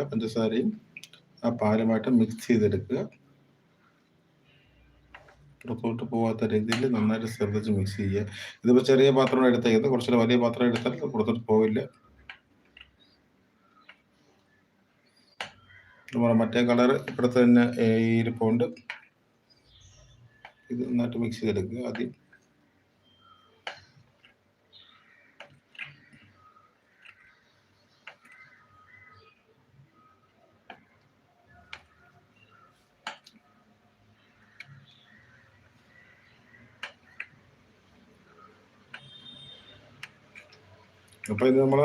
ശേഖര പഞ്ചസാരയും ആ പാലുമായിട്ട് മിക്സ് ചെയ്തെടുക്കുക. പുറത്തോട്ട് പോകാത്ത രീതിയിൽ നന്നായിട്ട് ശ്രദ്ധിച്ച് മിക്സ് ചെയ്യുക. ഇതിപ്പോൾ ചെറിയ പാത്രം എടുത്തേക്കുന്നത്. കുറച്ചുകൂടെ വലിയ പാത്രം എടുത്താൽ പുറത്തോട്ട് പോവില്ല. നമ്മുടെ മറ്റേ കളർ ഇപ്പുറത്ത് തന്നെ ഇരിപ്പുണ്ട്. ഇത് നന്നായിട്ട് മിക്സ് ചെയ്തെടുക്കുക. ആദ്യം അപ്പോൾ ഇത് നമ്മൾ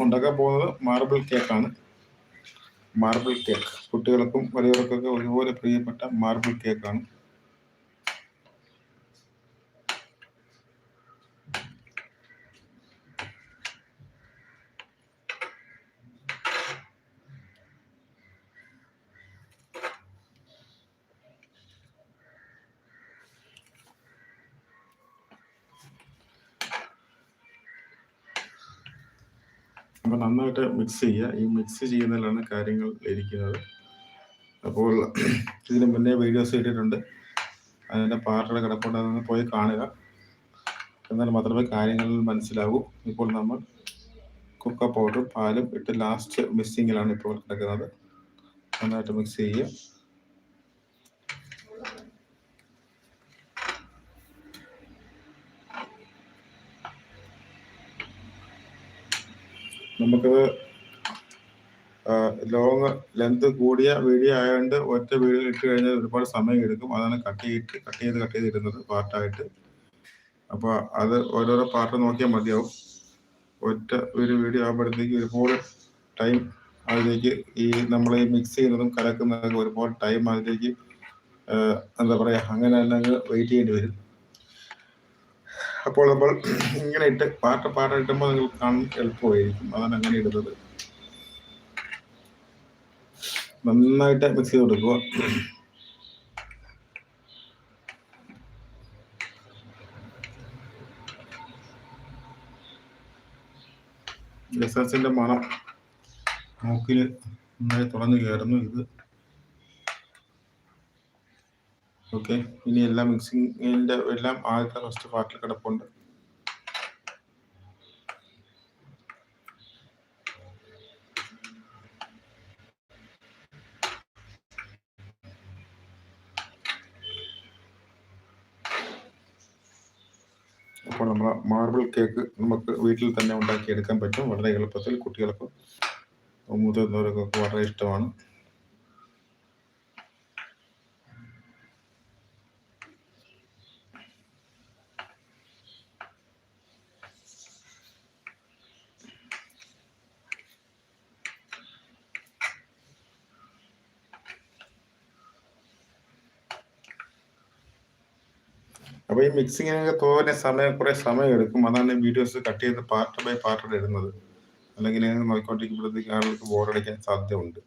ഉണ്ടാക്കാൻ പോകുന്നത് മാർബിൾ കേക്കാണ് മാർബിൾ കേക്ക് കുട്ടികൾക്കും വലിയവർക്കൊക്കെ ഒരുപോലെ പ്രിയപ്പെട്ട മാർബിൾ കേക്കാണ് അപ്പോൾ നന്നായിട്ട് മിക്സ് ചെയ്യുക. ഈ മിക്സ് ചെയ്യുന്നതിലാണ് കാര്യങ്ങൾ ഇരിക്കുന്നത് അപ്പോൾ ഇതിന് മുന്നേ വീഡിയോസ് ഇട്ടിട്ടുണ്ട്. അതിന്റെ പാർട്ടുകൾ കിടപ്പുണ്ട്. അതൊന്ന് പോയി കാണുക. എന്നാൽ മാത്രമേ കാര്യങ്ങൾ മനസ്സിലാവൂ. ഇപ്പോൾ നമ്മൾ കുക്ക പൗഡറും പാലും ഇട്ട് ലാസ്റ്റ് മിക്സിങ്ങിലാണ് ഇപ്പോൾ കിടക്കുന്നത്. നന്നായിട്ട് മിക്സ് ചെയ്യുക. നമുക്കത് ലോങ് ലെങ്ത് കൂടിയ വീഡിയോ ആയതുകൊണ്ട് ഒറ്റ വീഡിയോ ഇട്ട് കഴിഞ്ഞാൽ ഒരുപാട് സമയം എടുക്കും. അതാണ് കട്ട് ചെയ്തിട്ട് കട്ട് ചെയ്ത് കട്ട് ചെയ്തിരുന്നത് പാർട്ടായിട്ട്. അപ്പോൾ അത് ഓരോരോ പാർട്ട് നോക്കിയാൽ മതിയാവും. ഒറ്റ ഒരു വീഡിയോ ആകുമ്പോഴത്തേക്ക് ഒരുപാട് ടൈം അതിലേക്ക് ഈ നമ്മൾ ഈ മിക്സ് ചെയ്യുന്നതും കലക്കുന്നതൊക്കെ ഒരുപാട് ടൈം അതിലേക്ക് എന്താ പറയുക അങ്ങനെ തന്നെ വെയിറ്റ് ചെയ്യേണ്ടി വരും. അപ്പോൾ നമ്മൾ ഇങ്ങനെ ഇട്ട് പാട്ട് പാട്ട് ഇട്ടുമ്പോൾ നിങ്ങൾ കാണാൻ എളുപ്പമായിരിക്കും. അതാണ് അങ്ങനെ ഇടുന്നത്. നന്നായിട്ട് മിക്സ് ചെയ്ത് കൊടുക്കുക. എസൻസിന്റെ മണം മൂക്കിൽ നന്നായി തുറന്നു കയറുന്നു. ഇത് ഓക്കെ. ഇനി എല്ലാം മിക്സിങ്ങിന്റെ എല്ലാം ആദ്യത്തെ ഫസ്റ്റ് പാർട്ടിൽ കിടപ്പുണ്ട്. അപ്പോൾ മാർബിൾ കേക്ക് നമുക്ക് വീട്ടിൽ തന്നെ ഉണ്ടാക്കിയെടുക്കാൻ പറ്റും. വളരെ എളുപ്പത്തിൽ കുട്ടികൾക്കും മുതിർന്നവർക്കൊക്കെ വളരെ ഇഷ്ടമാണ്. അപ്പോൾ ഈ മിക്സിങ്ങിനൊക്കെ തോന്നെ സമയം കുറേ സമയം എടുക്കും. അതാണ് വീഡിയോസ് കട്ട് ചെയ്ത് പാർട്ട് ബൈ പാർട്ട് ഇടുന്നത്. അല്ലെങ്കിൽ നോക്കിക്കൊണ്ടിരിക്കുമ്പോഴത്തേക്ക് ആളുകൾക്ക് ബോറടിക്കാൻ സാധ്യതയുണ്ട്.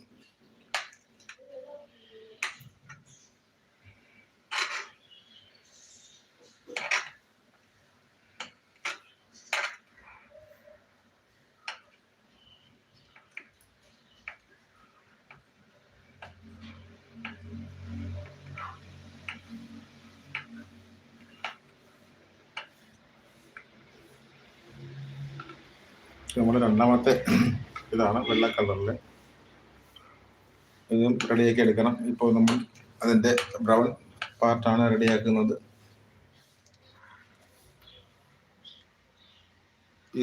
നമ്മുടെ രണ്ടാമത്തെ ഇതാണ് വെള്ള കളറിൽ ഇതും റെഡിയാക്കി എടുക്കണം. ഇപ്പോൾ നമ്മൾ അതിന്റെ ബ്രൗൺ പാർട്ടാണ് റെഡിയാക്കുന്നത്.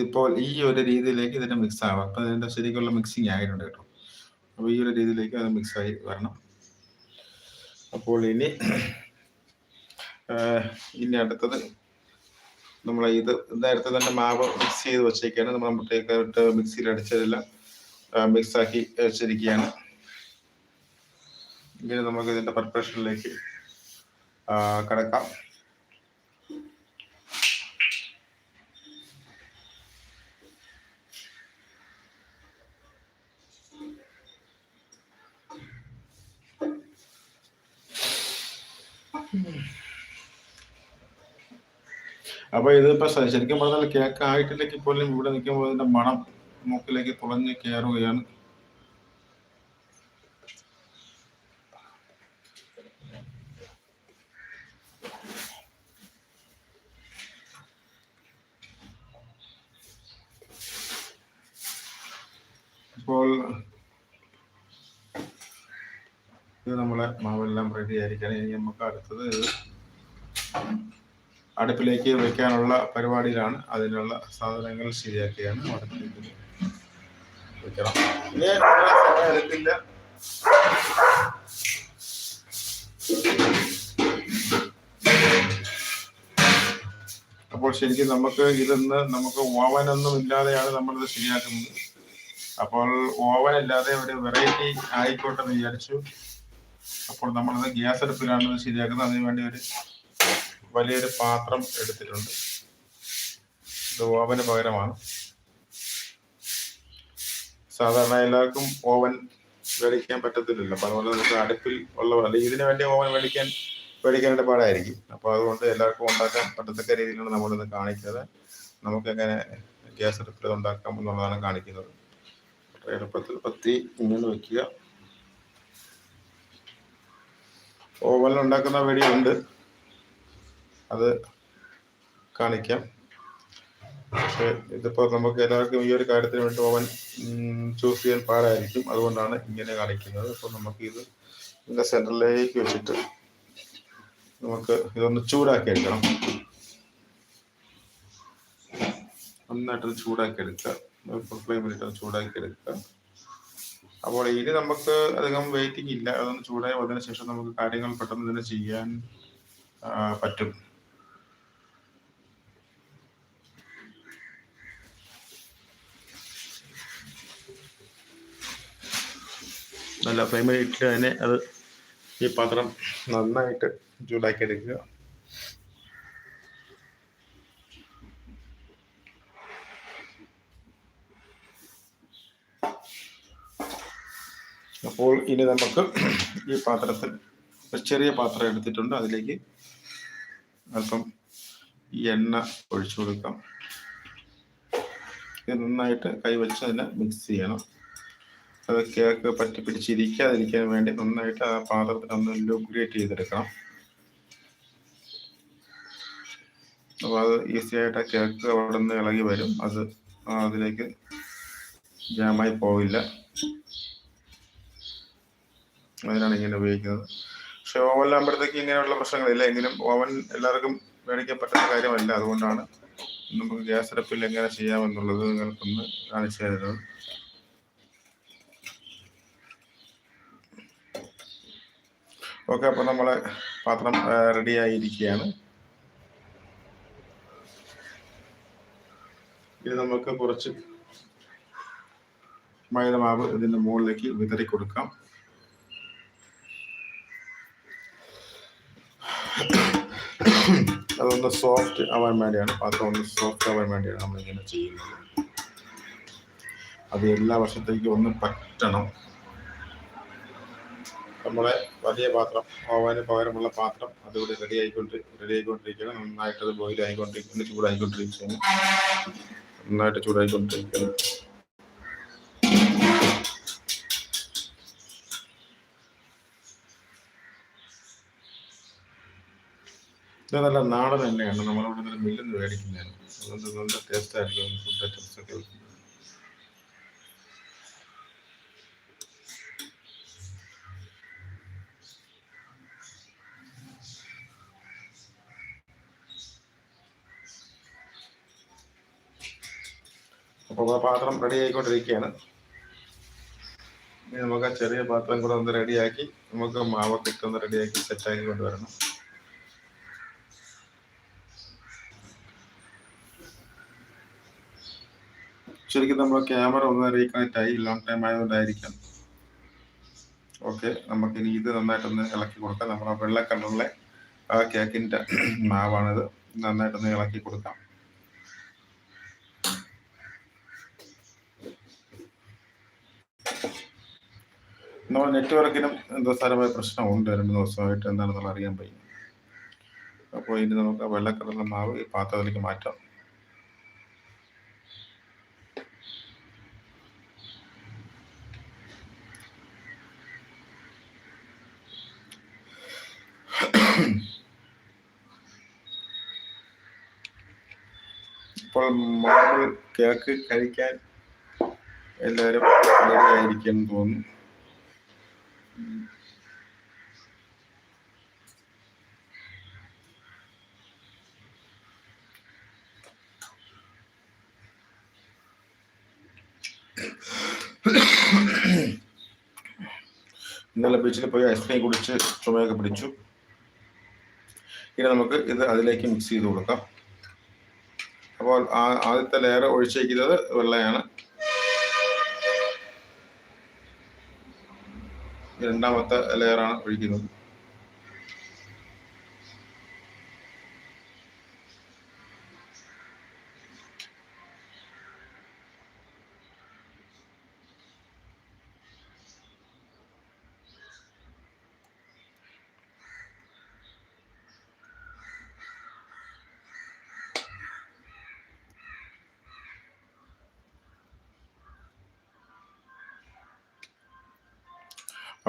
ഇപ്പോൾ ഈ ഒരു രീതിയിലേക്ക് ഇതിന്റെ മിക്സ് ആവാം. അപ്പം ഇതിന്റെ ശരിക്കുള്ള മിക്സിങ് ആയിട്ടുണ്ട് കേട്ടോ. അപ്പോൾ ഈ ഒരു രീതിയിലേക്ക് അത് മിക്സ് ആയി വരണം. അപ്പോൾ ഇനി ഇനി അടുത്തത് നമ്മൾ ഇത് നേരത്തെ തന്നെ മാവ് മിക്സ് ചെയ്ത് വെച്ചേക്കാണ്. നമ്മൾ മുട്ടയൊക്കെ മിക്സിയിൽ അടിച്ചതെല്ലാം മിക്സ് ആക്കി വെച്ചിരിക്കുകയാണ് ഇങ്ങനെ നമുക്ക് ഇതിന്റെ പ്രിപ്പറേഷനിലേക്ക് കിടക്കാം. അപ്പൊ അപ്പോൾ ഇതിപ്പോൾ ശരിക്കും പറഞ്ഞാൽ കേക്ക് ആയിട്ടില്ലെങ്കിൽ പോലും ഇവിടെ നിൽക്കുമ്പോൾ ഇതിന്റെ മണം മൂക്കിലേക്ക് തുളഞ്ഞ് കയറുകയാണ് അപ്പോൾ നമ്മളെ മാവെല്ലാം റെഡി ആയിരിക്കണം. ഇനി നമുക്ക് അടുത്തത് അടുപ്പിലേക്ക് വെക്കാനുള്ള പരിപാടിയിലാണ് അതിനുള്ള സാധനങ്ങൾ ശരിയാക്കിയാണ് അടുപ്പിലേക്ക് വെക്കണം. ഇനി എടുക്കില്ല അപ്പോൾ ശരിക്കും നമുക്ക് ഇതൊന്ന് നമുക്ക് ഓവനൊന്നും ഇല്ലാതെയാണ് നമ്മളിത് ശരിയാക്കുന്നത്. അപ്പോൾ ഓവൻ ഇല്ലാതെ ഒരു വെറൈറ്റി ആയിക്കോട്ടെ എന്ന് വിചാരിച്ചു. അപ്പോൾ നമ്മളത് ഗ്യാസ് അടുപ്പിലാണ് ശരിയാക്കുന്നത്. അതിനുവേണ്ടി ഒരു വലിയൊരു പാത്രം എടുത്തിട്ടുണ്ട്. ഇത് ഓവന് പകരമാണ്. സാധാരണ എല്ലാവർക്കും ഓവൻ മേടിക്കാൻ പറ്റത്തില്ലല്ലോ. അപ്പൊ അതുപോലെ നമുക്ക് അടുപ്പിൽ ഉള്ള അല്ലെങ്കിൽ ഇതിനു വേണ്ടി ഓവൻ മേടിക്കാൻ മേടിക്കാനായിട്ട് പാടായിരിക്കും. അപ്പൊ അതുകൊണ്ട് എല്ലാവർക്കും ഉണ്ടാക്കാൻ പറ്റത്തക്ക രീതിയിലാണ് നമ്മളിത് കാണിക്കുന്നത്. നമുക്ക് എങ്ങനെ ഗ്യാസ് അടുപ്പിൽ ഉണ്ടാക്കാം എന്നുള്ളതാണ് കാണിക്കുന്നത്. എളുപ്പത്തിൽ പത്തി ഇങ്ങനെ വെക്കുക. ഓവനിൽ ഉണ്ടാക്കുന്ന വീഡിയോ ഉണ്ട്. അത് കാണിക്കാം. പക്ഷെ ഇതിപ്പോ നമുക്ക് എല്ലാവർക്കും ഈ ഒരു കാര്യത്തിന് വേണ്ടി പോകാൻ ചൂസ് ചെയ്യാൻ പാടായിരിക്കും. അതുകൊണ്ടാണ് ഇങ്ങനെ കാണിക്കുന്നത്. അപ്പൊ നമുക്ക് ഇത് ഇതിന്റെ സെന്ററിലേക്ക് വെച്ചിട്ട് നമുക്ക് ഇതൊന്ന് ചൂടാക്കി എടുക്കണം നന്നായിട്ട് ചൂടാക്കി എടുക്കുക ഫുൾ ഫ്ലെയിമിലിട്ട് ചൂടാക്കി എടുക്കുക അപ്പോൾ ഇനി നമുക്ക് അധികം വെയിറ്റിംഗ് ഇല്ല. അതൊന്ന് ചൂടായി വന്നതിന് ശേഷം നമുക്ക് കാര്യങ്ങൾ പെട്ടെന്ന് തന്നെ ചെയ്യാൻ പറ്റും. നല്ല ഫ്ലെയിമിൽ ഇട്ട് തന്നെ അത് ഈ പാത്രം നന്നായിട്ട് ചൂടാക്കി എടുക്കുക അപ്പോൾ ഇനി നമുക്ക് ഈ പാത്രത്തിൽ ഒരു ചെറിയ പാത്രം എടുത്തിട്ടുണ്ട്. അതിലേക്ക് അല്പം ഈ എണ്ണ ഒഴിച്ചു കൊടുക്കാം. ഇത് നന്നായിട്ട് കൈവച്ച് അതിനെ മിക്സ് ചെയ്യണം. അത് കേക്ക് പറ്റി പിടിച്ചിരിക്കാതിരിക്കാൻ വേണ്ടി നന്നായിട്ട് ആ പാത്രത്തിൽ ഒന്ന് ലൂബ്രിയേറ്റ് ചെയ്തെടുക്കണം. അപ്പോൾ അത് ഈസി ആയിട്ട് ആ കേക്ക് അവിടെ നിന്ന് ഇളകി വരും. അത് അതിലേക്ക് ജാമായി പോവില്ല. അതിനാണ് ഇങ്ങനെ ഉപയോഗിക്കുന്നത്. പക്ഷെ ഓവനിലാകുമ്പോഴത്തേക്ക് ഇങ്ങനെയുള്ള പ്രശ്നങ്ങളില്ല. എങ്കിലും ഓവൻ എല്ലാവർക്കും മേടിക്കാൻ പറ്റുന്ന കാര്യമല്ല. അതുകൊണ്ടാണ് നമുക്ക് ഗ്യാസ് അടുപ്പിൽ എങ്ങനെ ചെയ്യാമെന്നുള്ളത് നിങ്ങൾക്കൊന്ന് കാണിച്ചു തരുന്നത്. ഓക്കെ അപ്പോൾ നമ്മളെ പാത്രം റെഡി ആയിരിക്കുകയാണ്. ഇത് നമുക്ക് കുറച്ച് മൈദമാവ് ഇതിന്റെ മുകളിലേക്ക് വിതറി കൊടുക്കാം. അതൊന്ന് സോഫ്റ്റ് ആവാൻ വേണ്ടിയാണ് പാത്രം ഒന്ന് സോഫ്റ്റ് ആവാൻ വേണ്ടിയാണ് നമ്മൾ ഇങ്ങനെ ചെയ്യുന്നത്. അത് എല്ലാ വർഷത്തേക്കും ഒന്ന് പറ്റണം. നമ്മളെ വലിയ പാത്രം ഓവന് പകരമുള്ള പാത്രം അതിവിടെ റെഡി ആയിക്കൊണ്ട് റെഡി ആയിക്കൊണ്ടിരിക്കുകയാണ്. നന്നായിട്ട് അത് ബോയിൽ ആയിക്കൊണ്ടിരിക്കുന്നു ചൂടായിക്കൊണ്ടിരിക്കുകയാണ്. നന്നായിട്ട് ചൂടായിക്കൊണ്ടിരിക്കുന്നു ഇത് നല്ല നാടൻ എണ്ണയാണ്. നമ്മളിവിടെ നിന്ന് മില്ലിൽ നിന്ന് മേടിക്കുന്നതാണ് അതുകൊണ്ട് നല്ല ടേസ്റ്റ് ആയിരിക്കും ഫുഡ് ഐറ്റംസ് അപ്പോൾ പാത്രം റെഡി ആയിക്കൊണ്ടിരിക്കുകയാണ്. ഇനി നമുക്ക് ആ ചെറിയ പാത്രം കൂടെ ഒന്ന് റെഡിയാക്കി നമുക്ക് മാവൊക്കെ ഇട്ട് ഒന്ന് റെഡിയാക്കി സെറ്റാക്കി കൊണ്ടുവരണം. ശരിക്കും നമ്മൾ ക്യാമറ ഒന്ന് റീകണക്ട് ആയി ലോങ് ടൈം ആയതുകൊണ്ടായിരിക്കാം. ഓക്കെ നമുക്ക് ഇനി ഇത് നന്നായിട്ടൊന്ന് ഇളക്കി കൊടുക്കാം. നമ്മുടെ വെള്ള കളറിലെ ആ കേക്കിന്റെ മാവാണിത്. നന്നായിട്ടൊന്ന് ഇളക്കി കൊടുക്കാം. നമ്മുടെ നെറ്റ്വർക്കിനും എന്തോ സ്ഥലമായ പ്രശ്നമുണ്ട് രണ്ട് ദിവസമായിട്ട് എന്താണെന്നുള്ള അറിയാൻ പറ്റും അപ്പോൾ ഇനി നമുക്ക് ആ മാവ് ഈ പാത്രത്തിലേക്ക് മാറ്റാം. ഇപ്പോൾ മാർബിൾ കേക്ക് കഴിക്കാൻ എല്ലാവരും റെഡി ആയിരിക്കുമെന്ന് തോന്നുന്നു. ഇന്നലെ ബീച്ചിൽ പോയി ഐസ്ക്രീം കുടിച്ച് ചുമയൊക്കെ പിടിച്ചു. ഇനി നമുക്ക് ഇത് അതിലേക്ക് മിക്സ് ചെയ്ത് കൊടുക്കാം. അപ്പോൾ ആദ്യത്തെ ലെയർ ഒഴിച്ചേക്കുന്നത് വെള്ളയാണ്. രണ്ടാമത്തെ ലെയറാണ് ഒഴിക്കുന്നത്.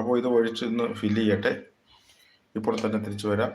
അപ്പോൾ ഇത് ഒഴിച്ച് ഒന്ന് ഫില്ല് ചെയ്യട്ടെ. ഇപ്പോൾ തന്നെ തിരിച്ചു വരാം.